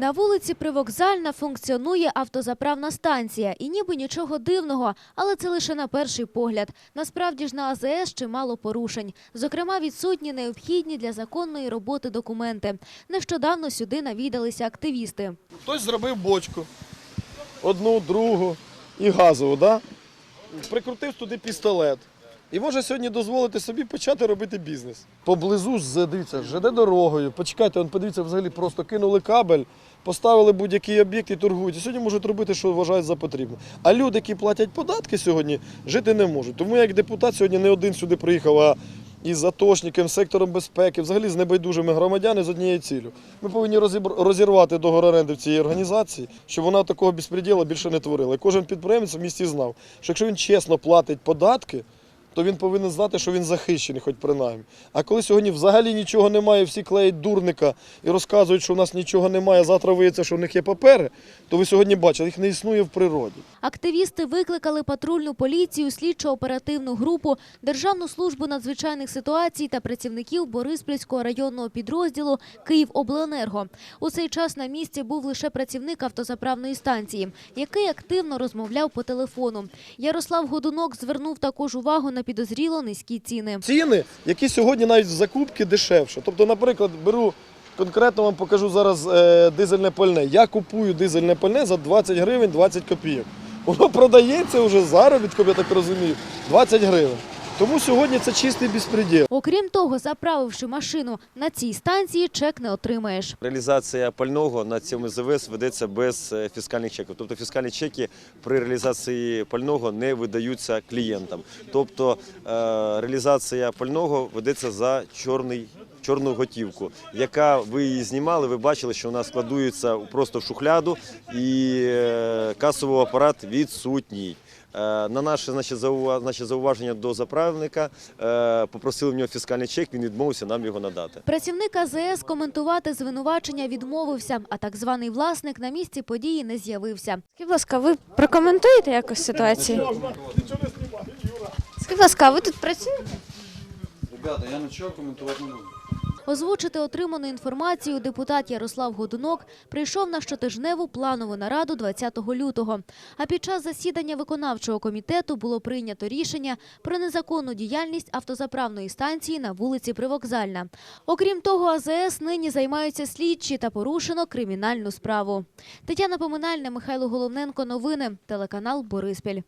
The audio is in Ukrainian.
На вулиці Привокзальна функціонує автозаправна станція. І ніби нічого дивного, але це лише на перший погляд. Насправді ж на АЗС чимало порушень. Зокрема, відсутні необхідні для законної роботи документи. Нещодавно сюди навідалися активісти. Хтось зробив бочку, одну, другу і газову, прикрутив туди пістолет. І може сьогодні дозволити собі почати робити бізнес. Поблизу з дивіться, ЖД дорогою. Почекайте, он подивіться, взагалі просто кинули кабель, поставили будь-який об'єкт і торгують. І сьогодні можуть робити, що вважають за потрібне. А люди, які платять податки сьогодні, жити не можуть. Тому я як депутат сьогодні не один сюди приїхав, а із атошником, сектором безпеки, взагалі з небайдужими громадянами з однією ціллю. Ми повинні розірвати договор оренди в цій організації, щоб вона такого безпреділу більше не творила. І кожен підприємець в місті знав, що якщо він чесно платить податки, то він повинен знати, що він захищений, хоч принаймні. А коли сьогодні взагалі нічого немає, всі клеять дурника і розказують, що в нас нічого немає, завтра виявиться, що в них є папери, то ви сьогодні бачите, їх не існує в природі. Активісти викликали патрульну поліцію, слідчо-оперативну групу, Державну службу надзвичайних ситуацій та працівників Бориспільського районного підрозділу «Київобленерго». У цей час на місці був лише працівник автозаправної станції, який активно розмовляв по телефону. Ярослав Годунок звернув також увагу на підозріло низькі ціни. ціни, які сьогодні навіть в закупки дешевше. Тобто, наприклад, беру конкретно вам покажу зараз е, дизельне пальне. Я купую дизельне пальне за 20 гривень 20 копійок. Воно продається вже заробітком, я так розумію, 20 гривень. Тому сьогодні це чистий безпреділ. Окрім того, заправивши машину на цій станції, чек не отримаєш. Реалізація пального на цьому ЗВС ведеться без е, фіскальних чеків. Тобто фіскальні чеки при реалізації пального не видаються клієнтам. Тобто е, реалізація пального ведеться за чорний. Чорну готівку, яка ви її знімали, ви бачили, що вона складується просто в шухляду, і е, касовий апарат відсутній. Е, На наше значить, зауваження до заправника е, попросили в нього фіскальний чек, він відмовився нам його надати. Працівник АЗС коментувати звинувачення відмовився, а так званий власник на місці події не з'явився. Скажіть, будь ласка, ви прокоментуєте якось ситуацію? Скажіть, будь ласка, ви тут працюєте? Ребята, я нічого коментувати не буду. Озвучити отриману інформацію депутат Ярослав Годунок прийшов на щотижневу планову нараду 20 лютого. А під час засідання виконавчого комітету було прийнято рішення про незаконну діяльність автозаправної станції на вулиці Привокзальна. Окрім того, АЗС нині займаються слідчі та порушено кримінальну справу. Тетяна Поминальна, Михайло Головненко. Новини. Телеканал Бориспіль.